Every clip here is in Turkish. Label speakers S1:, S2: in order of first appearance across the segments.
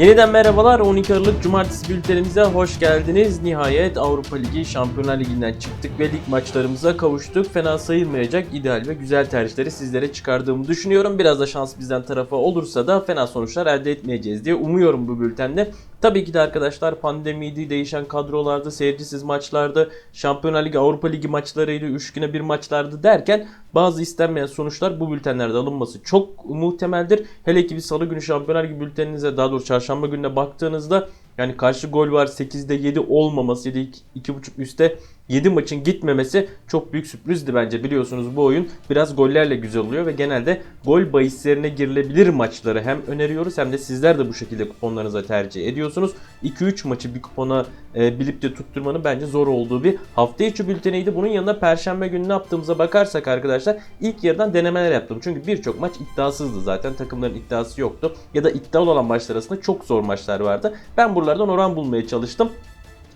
S1: Yeniden merhabalar. 12 Aralık Cumartesi bültenimize hoş geldiniz. Nihayet Avrupa Ligi Şampiyonlar Ligi'nden çıktık ve lig maçlarımıza kavuştuk. Fena sayılmayacak ideal ve güzel tercihleri sizlere çıkardığımı düşünüyorum. Biraz da şans bizden tarafa olursa da fena sonuçlar elde etmeyeceğiz diye umuyorum bu bültende. Tabii ki de arkadaşlar pandemiydi, değişen kadrolarda, seyircisiz maçlarda, Şampiyonlar Ligi, Avrupa Ligi maçlarıydı, 3 güne bir maçlardı derken bazı istenmeyen sonuçlar bu bültenlerde alınması çok muhtemeldir. Hele ki bir salı günü Şampiyonlar Ligi bülteninize daha doğrusu çarşamba gününe baktığınızda yani karşı gol var 8'de 7 olmaması ya da 2.5 üstte 7 maçın gitmemesi çok büyük sürprizdi bence. Biliyorsunuz bu oyun biraz gollerle güzel oluyor ve genelde gol bahislerine girilebilir maçları hem öneriyoruz hem de sizler de bu şekilde kuponlarınıza tercih ediyorsunuz. 2-3 maçı bir kupona e, bilip de tutturmanın bence zor olduğu bir hafta içi bülteniydi. Bunun yanında perşembe günü ne yaptığımıza bakarsak arkadaşlar ilk yarıdan denemeler yaptım. Çünkü birçok maç iddiasızdı zaten. Takımların iddiası yoktu. Ya da iddialı olan maçlar arasında çok zor maçlar vardı. Ben buralardan oran bulmaya çalıştım.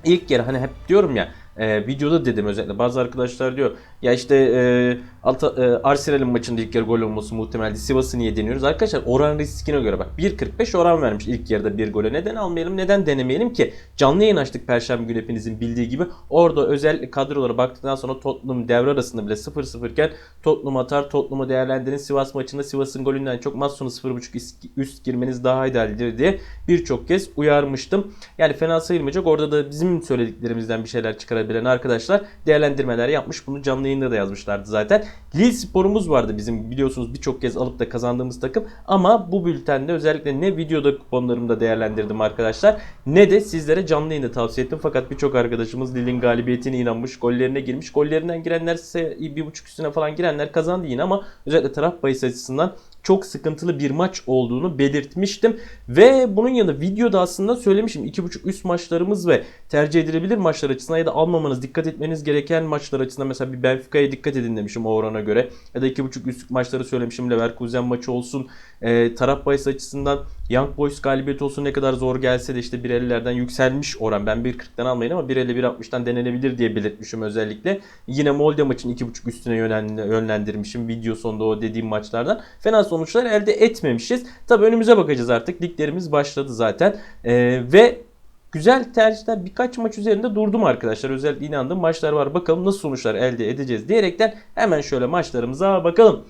S1: İlk yarı hani hep diyorum ya e, videoda dedim özellikle bazı arkadaşlar diyor ya işte e, Alta, e, Arsenal'in maçında ilk yarı gol olması muhtemeldi. Sivas'ı niye deniyoruz? Arkadaşlar oran riskine göre bak 1.45 oran vermiş ilk yarıda bir gole. Neden almayalım? Neden denemeyelim ki? Canlı yayın açtık Perşembe günü hepinizin bildiği gibi. Orada özellikle kadrolara baktıktan sonra Tottenham devre arasında bile 0-0 iken Tottenham atar, Tottenham'ı değerlendirin. Sivas maçında Sivas'ın golünden çok maç sonu 0.5 üst girmeniz daha idealdir diye birçok kez uyarmıştım. Yani fena sayılmayacak. Orada da bizim söylediklerimizden bir şeyler çıkarabilen arkadaşlar değerlendirmeler yapmış. Bunu canlı yayında da yazmışlardı zaten. Lille sporumuz vardı bizim biliyorsunuz birçok kez alıp da kazandığımız takım. Ama bu bültende özellikle ne videoda kuponlarımda değerlendirdim arkadaşlar ne de sizlere canlı yayında tavsiye ettim. Fakat birçok arkadaşımız Lille'in galibiyetine inanmış, gollerine girmiş. Gollerinden girenler ise bir buçuk üstüne falan girenler kazandı yine ama özellikle taraf bahis açısından çok sıkıntılı bir maç olduğunu belirtmiştim. Ve bunun yanında videoda aslında söylemişim 2.5 üst maçlarımız ve tercih edilebilir maçlar açısından ya da almamanız dikkat etmeniz gereken maçlar açısından mesela bir Benfica'ya dikkat edin demişim o orana göre. Ya da 2.5 üstlük maçları söylemişim Leverkusen maçı olsun. E, taraf bahis açısından Young Boys galibiyeti olsun ne kadar zor gelse de işte 1.50'lerden yükselmiş oran. Ben 1.40'dan almayın ama 1.50 1.60'dan denenebilir diye belirtmişim özellikle. Yine Molde maçın 2.5 üstüne yönlendirmişim video sonunda o dediğim maçlardan. Fena sonuçlar elde etmemişiz. Tabi önümüze bakacağız artık. Liglerimiz başladı zaten. Ee, ve güzel tercihler birkaç maç üzerinde durdum arkadaşlar. Özellikle inandığım maçlar var. Bakalım nasıl sonuçlar elde edeceğiz diyerekten hemen şöyle maçlarımıza bakalım.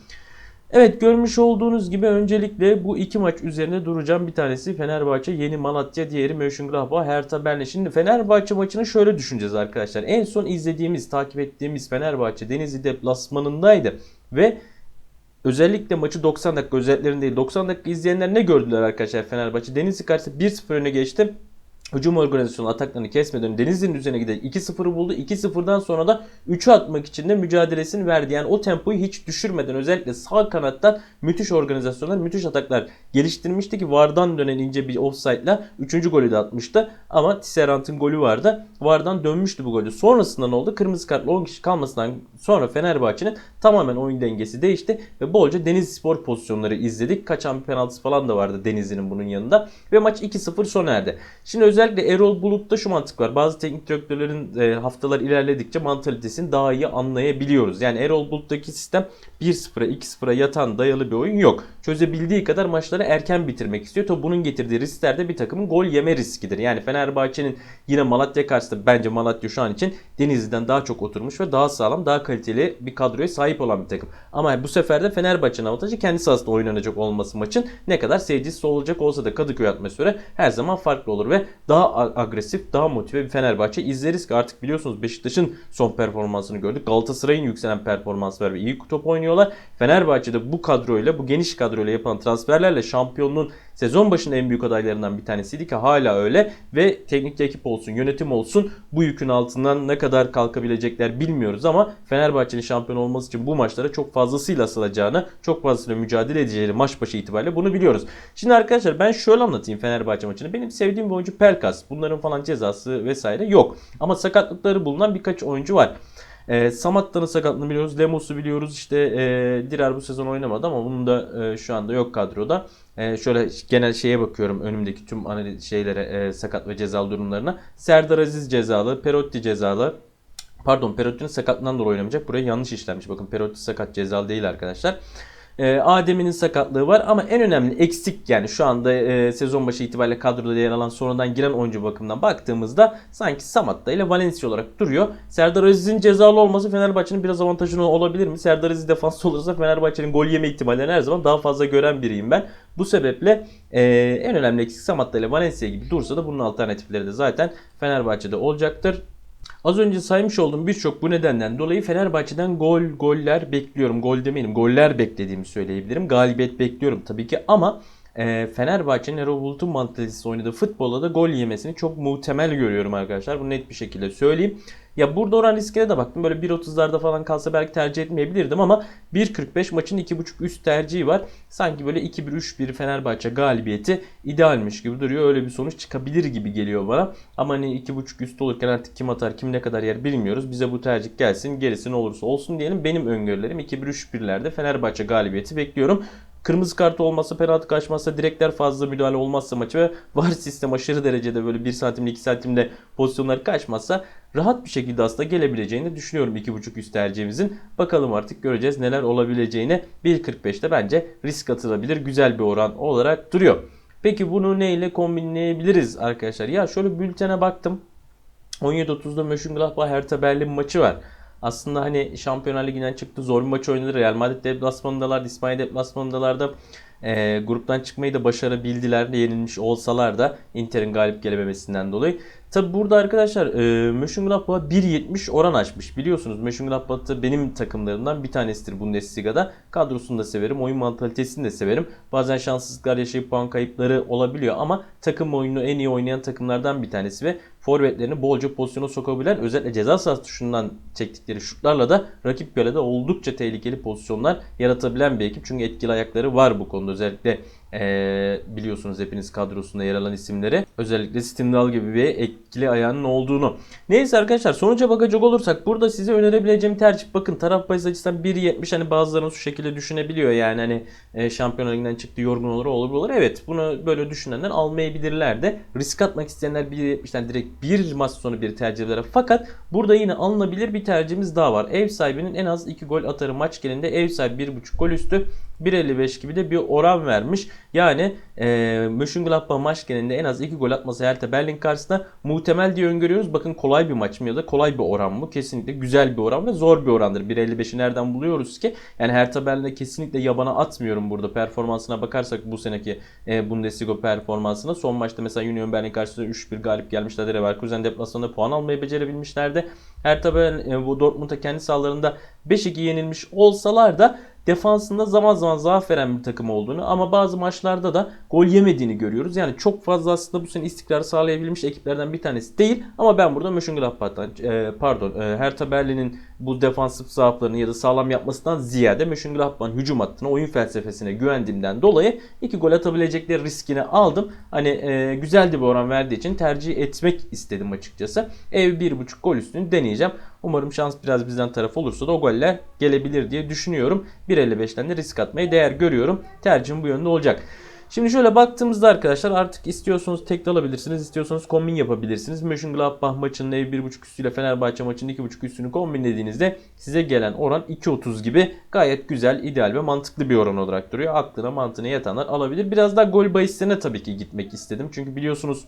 S1: Evet görmüş olduğunuz gibi öncelikle bu iki maç üzerinde duracağım. Bir tanesi Fenerbahçe Yeni Malatya, diğeri Mönchengladbach Hertha Berlin. Şimdi Fenerbahçe maçını şöyle düşüneceğiz arkadaşlar. En son izlediğimiz, takip ettiğimiz Fenerbahçe Denizli deplasmanındaydı ve Özellikle maçı 90 dakika özetlerinde değil 90 dakika izleyenler ne gördüler arkadaşlar Fenerbahçe? Denizli karşısında 1-0 öne geçti. Hücum organizasyonu ataklarını kesmeden Denizli'nin üzerine giderek 2-0'ı buldu. 2-0'dan sonra da 3'ü atmak için de mücadelesini verdi. Yani o tempoyu hiç düşürmeden özellikle sağ kanattan müthiş organizasyonlar, müthiş ataklar geliştirmişti ki Vardan dönen ince bir offside'la 3. golü de atmıştı. Ama Tisserant'ın golü vardı. Vardan dönmüştü bu golü. Sonrasında ne oldu? Kırmızı kartla 10 kişi kalmasından sonra Fenerbahçe'nin tamamen oyun dengesi değişti ve bolca Denizli Spor pozisyonları izledik. Kaçan bir penaltısı falan da vardı Denizli'nin bunun yanında ve maç 2-0 sona erdi. Şimdi özellikle Erol Bulut'ta şu mantık var. Bazı teknik direktörlerin e, haftalar ilerledikçe mantalitesini daha iyi anlayabiliyoruz. Yani Erol Bulut'taki sistem 1-0'a 2-0'a yatan dayalı bir oyun yok. Çözebildiği kadar maçları erken bitirmek istiyor. Tabi bunun getirdiği riskler de bir takımın gol yeme riskidir. Yani Fenerbahçe'nin yine Malatya karşısında bence Malatya şu an için Denizli'den daha çok oturmuş ve daha sağlam, daha kaliteli bir kadroya sahip olan bir takım. Ama bu sefer de Fenerbahçe'nin avantajı kendi sahasında oynanacak olması maçın ne kadar seyircisi olacak olsa da Kadıköy atmosferi her zaman farklı olur ve daha agresif, daha motive bir Fenerbahçe izleriz ki artık biliyorsunuz Beşiktaş'ın son performansını gördük. Galatasaray'ın yükselen performans var ve iyi top oynuyorlar. Fenerbahçe'de bu kadroyla, bu geniş kadroyla yapılan transferlerle şampiyonluğun sezon başında en büyük adaylarından bir tanesiydi ki hala öyle ve teknik ekip olsun, yönetim olsun bu yükün altından ne kadar kalkabilecekler bilmiyoruz ama Fenerbahçe'nin şampiyon olması için bu maçlara çok fazlasıyla asılacağını, çok fazlasıyla mücadele edeceğini maç başı itibariyle bunu biliyoruz. Şimdi arkadaşlar ben şöyle anlatayım Fenerbahçe maçını. Benim sevdiğim bir oyuncu Pelkas. Bunların falan cezası vesaire yok. Ama sakatlıkları bulunan birkaç oyuncu var. E, Samatta'nın sakatlığını biliyoruz. Lemos'u biliyoruz. İşte e, Dirar bu sezon oynamadı ama bunun da e, şu anda yok kadroda. E, şöyle genel şeye bakıyorum önümdeki tüm analiz şeylere e, sakat ve cezalı durumlarına. Serdar Aziz cezalı, Perotti cezalı. Pardon Perotti'nin sakatlığından dolayı oynamayacak. Buraya yanlış işlenmiş. Bakın Perotti sakat cezalı değil arkadaşlar. E, Adem'in sakatlığı var ama en önemli eksik yani şu anda e, sezon başı itibariyle kadroda yer alan sonradan giren oyuncu bakımından baktığımızda sanki Samatta ile Valencia olarak duruyor. Serdar Aziz'in cezalı olması Fenerbahçe'nin biraz avantajını olabilir mi? Serdar Aziz defans olursa Fenerbahçe'nin gol yeme ihtimallerini her zaman daha fazla gören biriyim ben. Bu sebeple e, en önemli eksik Samatta ile Valencia gibi dursa da bunun alternatifleri de zaten Fenerbahçe'de olacaktır. Az önce saymış olduğum birçok bu nedenden dolayı Fenerbahçe'den gol, goller bekliyorum. Gol demeyelim, goller beklediğimi söyleyebilirim. Galibiyet bekliyorum tabii ki ama e, Fenerbahçe'nin Erol Bulut'un mantalitesi oynadığı futbolda da gol yemesini çok muhtemel görüyorum arkadaşlar. Bunu net bir şekilde söyleyeyim. Ya burada oran riskine de baktım. Böyle 1.30'larda falan kalsa belki tercih etmeyebilirdim ama 1.45 maçın 2.5 üst tercihi var. Sanki böyle 2-1-3-1 Fenerbahçe galibiyeti idealmiş gibi duruyor. Öyle bir sonuç çıkabilir gibi geliyor bana. Ama hani 2.5 üst olurken artık kim atar kim ne kadar yer bilmiyoruz. Bize bu tercih gelsin gerisi ne olursa olsun diyelim. Benim öngörülerim 2-1-3-1'lerde Fenerbahçe galibiyeti bekliyorum. Kırmızı kartı olmazsa, penaltı kaçmazsa, direkler fazla müdahale olmazsa maçı ve var sistem aşırı derecede böyle 1 santimde 2 santimde pozisyonlar kaçmazsa rahat bir şekilde aslında gelebileceğini düşünüyorum 2.5 üst tercihimizin. Bakalım artık göreceğiz neler olabileceğini. 1.45'te bence risk atılabilir güzel bir oran olarak duruyor. Peki bunu neyle kombinleyebiliriz arkadaşlar? Ya şöyle bültene baktım. 17.30'da Mönchengladbach Hertha Berlin maçı var. Aslında hani Şampiyonlar Ligi'nden çıktı. Zor bir maç oynadı. Real Madrid deplasmanındalar, İspanya deplasmanındalar e, gruptan çıkmayı da başarabildiler. Yenilmiş olsalar da Inter'in galip gelememesinden dolayı. Tabi burada arkadaşlar e, Mönchengladbach 1.70 oran açmış. Biliyorsunuz Mönchengladbach da benim takımlarımdan bir tanesidir Bundesliga'da. Kadrosunu da severim. Oyun mantalitesini de severim. Bazen şanssızlıklar yaşayıp puan kayıpları olabiliyor ama takım oyunu en iyi oynayan takımlardan bir tanesi ve forvetlerini bolca pozisyona sokabilen özellikle ceza sahası tuşundan çektikleri şutlarla da rakip kalede oldukça tehlikeli pozisyonlar yaratabilen bir ekip. Çünkü etkili ayakları var bu konuda. Özellikle ee, biliyorsunuz hepiniz kadrosunda yer alan isimleri. Özellikle Stendhal gibi bir etkili ayağının olduğunu. Neyse arkadaşlar sonuca bakacak olursak burada size önerebileceğim tercih bakın taraf bahis açısından 1.70 hani bazılarınız şu şekilde düşünebiliyor yani hani e, Şampiyonlar Ligi'nden çıktı yorgun olur olur olur. Evet bunu böyle düşünenler almayabilirler de risk atmak isteyenler 1.70'den direkt bir maç sonu bir tercih eder. Fakat burada yine alınabilir bir tercihimiz daha var. Ev sahibinin en az 2 gol atarı maç gelinde ev sahibi 1.5 gol üstü 1.55 gibi de bir oran vermiş. Yani e, Mönchengladbach maç genelinde en az 2 gol atması Hertha Berlin karşısında muhtemel diye öngörüyoruz. Bakın kolay bir maç mı ya da kolay bir oran mı? Kesinlikle güzel bir oran ve zor bir orandır. 1.55'i nereden buluyoruz ki? Yani Hertha Berlin'e kesinlikle yabana atmıyorum burada. Performansına bakarsak bu seneki e, Bundesliga performansına. Son maçta mesela Union Berlin karşısında 3-1 galip gelmişlerdi. Leverkusen deplasmanında puan almayı becerebilmişlerdi. Hertha Berlin e, Dortmund'a kendi sahalarında 5-2 yenilmiş olsalar da defansında zaman zaman zaaf veren bir takım olduğunu ama bazı maçlarda da gol yemediğini görüyoruz. Yani çok fazla aslında bu sene istikrarı sağlayabilmiş ekiplerden bir tanesi değil. Ama ben burada Mönchengladbach'tan e, pardon e, Hertha Berlin'in bu defansif zaaflarını ya da sağlam yapmasından ziyade Mönchengladbach'ın hücum hattına, oyun felsefesine güvendiğimden dolayı iki gol atabilecekleri riskini aldım. Hani e, güzel bir oran verdiği için tercih etmek istedim açıkçası. Ev 1.5 gol üstünü deneyeceğim. Umarım şans biraz bizden taraf olursa da o goller gelebilir diye düşünüyorum. 1.55'ten de risk atmayı değer görüyorum. Tercihim bu yönde olacak. Şimdi şöyle baktığımızda arkadaşlar artık istiyorsanız tek alabilirsiniz, istiyorsanız kombin yapabilirsiniz. Mönchengladbach maçının ev 1.5 üstüyle Fenerbahçe maçının 2.5 üstünü kombinlediğinizde size gelen oran 2.30 gibi gayet güzel, ideal ve mantıklı bir oran olarak duruyor. Aklına mantığına yatanlar alabilir. Biraz daha gol bahislerine tabii ki gitmek istedim. Çünkü biliyorsunuz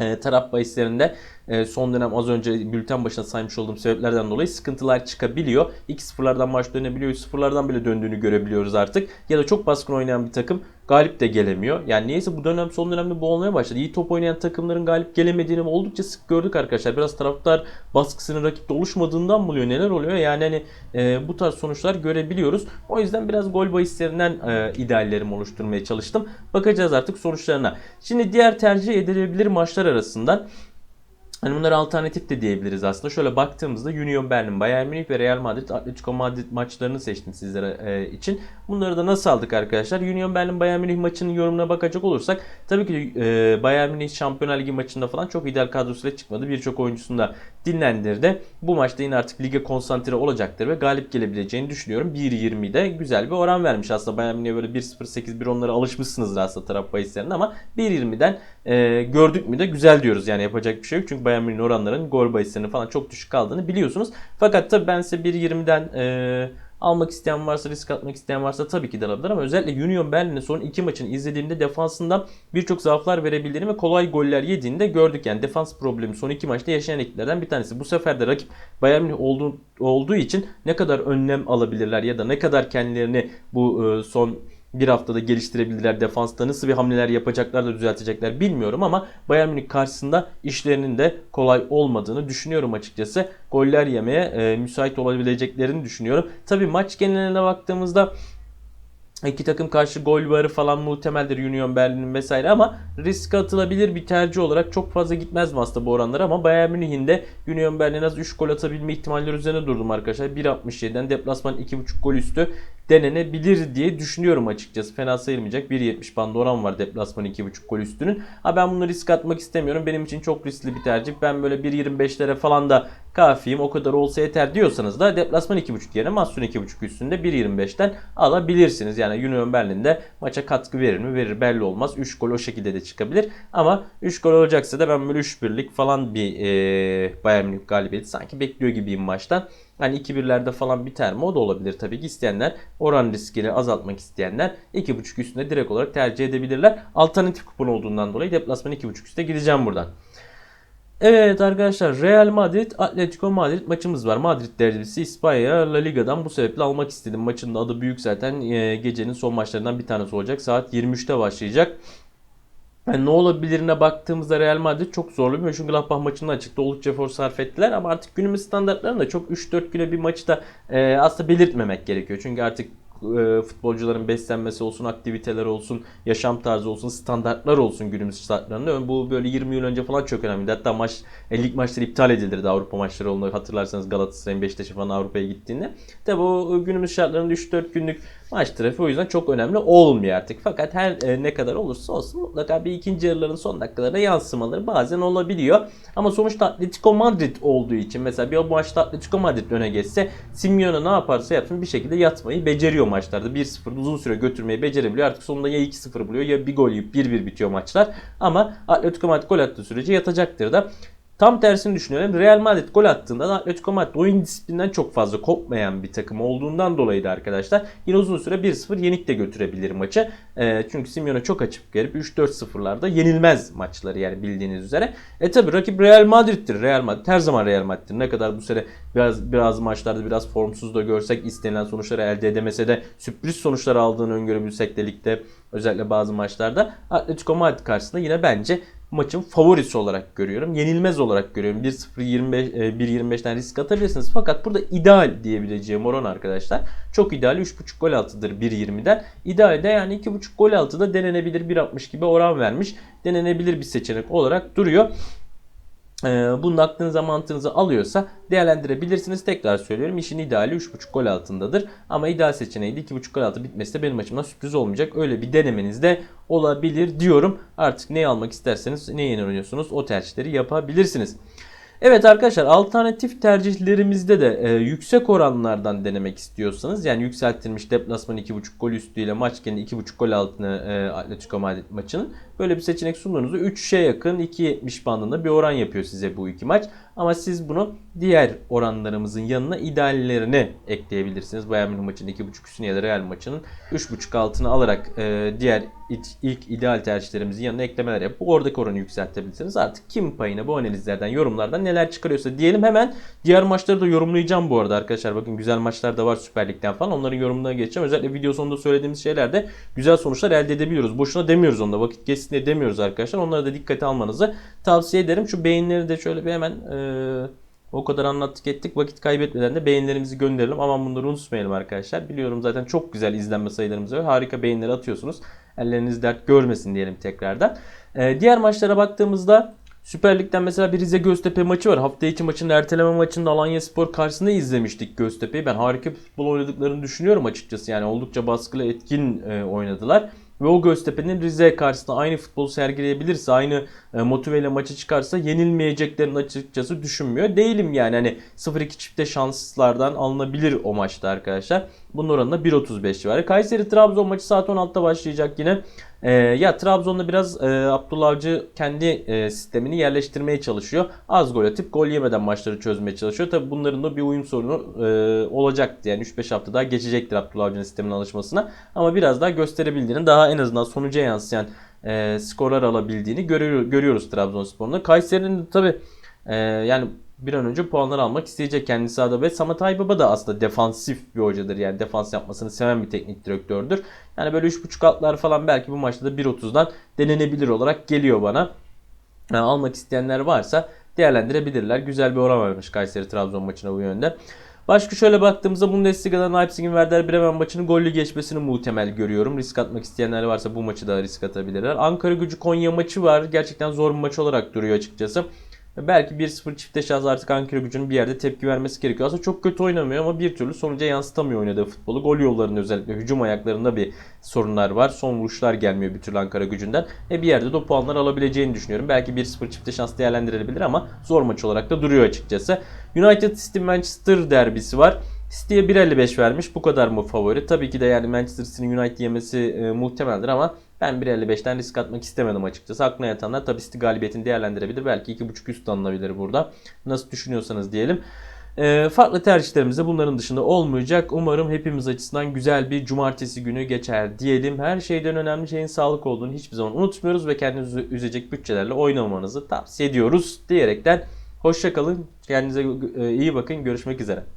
S1: e, taraf bahislerinde e, son dönem az önce bülten başına saymış olduğum sebeplerden dolayı sıkıntılar çıkabiliyor. 2-0'lardan maç dönebiliyor, 3-0'lardan bile döndüğünü görebiliyoruz artık. Ya da çok baskın oynayan bir takım galip de gelemiyor. Yani niyeyse bu dönem son dönemde bu olmaya başladı. İyi top oynayan takımların galip gelemediğini oldukça sık gördük arkadaşlar. Biraz taraftar baskısının rakipte oluşmadığından buluyor. Neler oluyor? Yani hani e, bu tarz sonuçlar görebiliyoruz. O yüzden biraz gol bahislerinden e, ideallerimi oluşturmaya çalıştım. Bakacağız artık sonuçlarına. Şimdi diğer tercih edilebilir maçlar arasından Hani bunları alternatif de diyebiliriz aslında. Şöyle baktığımızda Union Berlin, Bayern Münih ve Real Madrid, Atletico Madrid maçlarını seçtim sizlere e, için. Bunları da nasıl aldık arkadaşlar? Union Berlin, Bayern Münih maçının yorumuna bakacak olursak tabii ki e, Bayern Münih Şampiyonlar Ligi maçında falan çok ideal kadrosuyla çıkmadı. Birçok oyuncusunu da dinlendirdi. Bu maçta yine artık lige konsantre olacaktır ve galip gelebileceğini düşünüyorum. 1.20'de güzel bir oran vermiş aslında. Bayern Münih'e böyle 1.08-1 onlara alışmışsınızdır aslında taraf bahislerine ama 1.20'den e, gördük mü de güzel diyoruz. Yani yapacak bir şey yok. Çünkü Bayern Münih'in oranların gol bahislerinin falan çok düşük kaldığını biliyorsunuz. Fakat tabii ben size 1.20'den e, Almak isteyen varsa, risk atmak isteyen varsa tabii ki de alabilir ama özellikle Union Berlin'in son iki maçını izlediğimde defansında birçok zaaflar verebildiğini ve kolay goller yediğini de gördük. Yani defans problemi son iki maçta yaşayan ekiplerden bir tanesi. Bu sefer de rakip Bayern Münih olduğu, olduğu için ne kadar önlem alabilirler ya da ne kadar kendilerini bu e, son bir haftada geliştirebilirler. Defansta nasıl bir hamleler yapacaklar da düzeltecekler bilmiyorum ama Bayern Münih karşısında işlerinin de kolay olmadığını düşünüyorum açıkçası. Goller yemeye e, müsait olabileceklerini düşünüyorum. Tabi maç geneline baktığımızda İki takım karşı gol varı falan muhtemeldir Union Berlin'in vesaire ama risk atılabilir bir tercih olarak çok fazla gitmez mi aslında bu oranlar ama Bayern Münih'in de Union Berlin az 3 gol atabilme ihtimalleri üzerine durdum arkadaşlar. 1.67'den deplasman 2.5 gol üstü denenebilir diye düşünüyorum açıkçası. Fena sayılmayacak. 1.70 bandı oran var deplasman 2.5 gol üstünün. Ha ben bunu risk atmak istemiyorum. Benim için çok riskli bir tercih. Ben böyle 1.25'lere falan da kafiyim. O kadar olsa yeter diyorsanız da deplasman 2.5 yerine Mahsun 2.5 üstünde 1.25'ten alabilirsiniz. Yani Union Berlin'de maça katkı verir mi? Verir belli olmaz. 3 gol o şekilde de çıkabilir. Ama 3 gol olacaksa da ben böyle 3-1'lik falan bir e, Bayern Münih galibiyeti sanki bekliyor gibiyim maçtan. Hani 2-1'lerde falan biter mi? O olabilir tabii ki isteyenler oran riskini azaltmak isteyenler 2.5 üstünde direkt olarak tercih edebilirler. Alternatif kupon olduğundan dolayı deplasman 2.5 üste gideceğim buradan. Evet arkadaşlar Real Madrid Atletico Madrid maçımız var. Madrid derbisi İspanya La Liga'dan bu sebeple almak istedim. Maçın da adı büyük zaten e, gecenin son maçlarından bir tanesi olacak. Saat 23'te başlayacak. Yani ne olabilirine baktığımızda Real Madrid çok zorlu bir Mönchengladbach maçından çıktı. Oldukça efor sarf ettiler ama artık günümüz standartlarında çok 3-4 güne bir maçı da e, aslında belirtmemek gerekiyor. Çünkü artık e, futbolcuların beslenmesi olsun, aktiviteler olsun, yaşam tarzı olsun, standartlar olsun günümüz şartlarında. Bu böyle 20 yıl önce falan çok önemliydi. Hatta maç, e, lig maçları iptal edilirdi Avrupa maçları olduğunu hatırlarsanız Galatasaray'ın Beşiktaş'ı falan Avrupa'ya gittiğinde. Tabi bu günümüz şartlarında 3-4 günlük maç trafiği o yüzden çok önemli olmuyor artık. Fakat her e, ne kadar olursa olsun mutlaka bir ikinci yarıların son dakikalarına yansımaları bazen olabiliyor. Ama sonuçta Atletico Madrid olduğu için mesela bir maçta Atletico Madrid öne geçse Simeone ne yaparsa yapsın bir şekilde yatmayı beceriyor maçlarda. 1-0 uzun süre götürmeyi becerebiliyor. Artık sonunda ya 2-0 buluyor ya bir gol yiyip 1-1 bitiyor maçlar. Ama Atletico Madrid gol attığı sürece yatacaktır da. Tam tersini düşünüyorum. Real Madrid gol attığında da Atletico Madrid oyun disiplinden çok fazla kopmayan bir takım olduğundan dolayı da arkadaşlar yine uzun süre 1-0 yenik de götürebilir maçı. E, çünkü Simeone çok açık gelip 3-4-0'larda yenilmez maçları yani bildiğiniz üzere. E tabi rakip Real Madrid'dir. Real Madrid her zaman Real Madrid'dir. Ne kadar bu sene biraz biraz maçlarda biraz formsuz da görsek istenilen sonuçları elde edemese de sürpriz sonuçlar aldığını öngörebilsek de ligde özellikle bazı maçlarda Atletico Madrid karşısında yine bence maçın favorisi olarak görüyorum. Yenilmez olarak görüyorum. 1-0 25 1-25'ten risk atabilirsiniz. Fakat burada ideal diyebileceğim oran arkadaşlar. Çok ideal 3.5 gol altıdır 1.20'den. İdealde yani 2.5 gol altıda denenebilir 1.60 gibi oran vermiş. Denenebilir bir seçenek olarak duruyor. Ee, bunun aklınıza mantığınıza alıyorsa değerlendirebilirsiniz. Tekrar söylüyorum işin ideali 3.5 gol altındadır. Ama ideal seçeneği de 2.5 gol altı bitmesi de benim açımdan sürpriz olmayacak. Öyle bir denemeniz de olabilir diyorum. Artık neyi almak isterseniz neye inanıyorsunuz o tercihleri yapabilirsiniz. Evet arkadaşlar alternatif tercihlerimizde de e, yüksek oranlardan denemek istiyorsanız yani yükseltilmiş deplasman 2.5 gol üstüyle maç kendi 2.5 gol altını e, Atletico Madrid maçının böyle bir seçenek sunduğunuzda 3'e yakın 2.70 bandında bir oran yapıyor size bu iki maç. Ama siz bunu diğer oranlarımızın yanına ideallerini ekleyebilirsiniz. Bayern Münih maçının 2.5 üstüne ya da Real maçının 3.5 altını alarak e, diğer ilk ideal tercihlerimizin yanına eklemeler yapıp oradaki oranı yükseltebilirsiniz. Artık kim payına bu analizlerden, yorumlardan neler çıkarıyorsa diyelim hemen diğer maçları da yorumlayacağım bu arada arkadaşlar. Bakın güzel maçlar da var Süper Lig'den falan. Onların yorumuna geçeceğim. Özellikle video sonunda söylediğimiz şeylerde güzel sonuçlar elde edebiliyoruz. Boşuna demiyoruz onda. Vakit geçsin diye demiyoruz arkadaşlar. Onları da dikkate almanızı tavsiye ederim. Şu beyinleri de şöyle bir hemen e, o kadar anlattık ettik. Vakit kaybetmeden de beğenilerimizi gönderelim. Aman bunları unutmayalım arkadaşlar. Biliyorum zaten çok güzel izlenme sayılarımız var. Harika beğenileri atıyorsunuz. Elleriniz dert görmesin diyelim tekrardan. Ee, diğer maçlara baktığımızda Süper Lig'den mesela bir Rize Göztepe maçı var. Hafta içi maçın erteleme maçında Alanya Spor karşısında izlemiştik Göztepe'yi. Ben harika futbol oynadıklarını düşünüyorum açıkçası. Yani oldukça baskılı etkin e, oynadılar ve o Göztepe'nin Rize karşısında aynı futbolu sergileyebilirse, aynı e, motiveyle maça çıkarsa yenilmeyeceklerini açıkçası düşünmüyor. Değilim yani hani 0-2 çifte şanslardan alınabilir o maçta arkadaşlar. Bunun oranında 1.35 civarı. Kayseri Trabzon maçı saat 16'da başlayacak yine. Ee, ya Trabzon'da biraz e, Abdullah Avcı kendi e, sistemini yerleştirmeye çalışıyor. Az gol atıp gol yemeden maçları çözmeye çalışıyor. Tabi bunların da bir uyum sorunu e, olacaktı. Yani 3-5 hafta daha geçecektir Abdullah Avcı'nın sistemine alışmasına. Ama biraz daha gösterebildiğini, daha en azından sonuca yansıyan e, skorlar alabildiğini görüyor, görüyoruz Trabzonspor'un. Kayseri'nin tabi e, yani bir an önce puanlar almak isteyecek kendi sahada ve Samet Aybaba da aslında defansif bir hocadır. Yani defans yapmasını seven bir teknik direktördür. Yani böyle 3.5 atlar falan belki bu maçta da 1.30'dan denenebilir olarak geliyor bana. Yani almak isteyenler varsa değerlendirebilirler. Güzel bir oran vermiş Kayseri Trabzon maçına bu yönde. Başka şöyle baktığımızda Bundesliga'da Leipzig'in Werder Bremen maçının gollü geçmesini muhtemel görüyorum. Risk atmak isteyenler varsa bu maçı da risk atabilirler. Ankara gücü Konya maçı var. Gerçekten zor bir maç olarak duruyor açıkçası. Belki 1-0 çifte şans artık Ankara gücünün bir yerde tepki vermesi gerekiyor. Aslında çok kötü oynamıyor ama bir türlü sonuca yansıtamıyor oynadığı futbolu. Gol yollarında özellikle hücum ayaklarında bir sorunlar var. Son vuruşlar gelmiyor bir türlü Ankara gücünden. E bir yerde de o puanları alabileceğini düşünüyorum. Belki 1-0 çifte şans değerlendirilebilir ama zor maç olarak da duruyor açıkçası. United City Manchester derbisi var. City'ye 1.55 vermiş. Bu kadar mı favori? Tabii ki de yani Manchester City'nin United yemesi e, muhtemeldir ama ben 1.55'ten risk atmak istemedim açıkçası. Aklına yatanlar tabii City galibiyetini değerlendirebilir. Belki 2.5 üst alınabilir burada. Nasıl düşünüyorsanız diyelim. E, farklı tercihlerimiz de bunların dışında olmayacak. Umarım hepimiz açısından güzel bir cumartesi günü geçer diyelim. Her şeyden önemli şeyin sağlık olduğunu hiçbir zaman unutmuyoruz ve kendinizi üzecek bütçelerle oynamanızı tavsiye ediyoruz diyerekten hoşçakalın. Kendinize e, iyi bakın. Görüşmek üzere.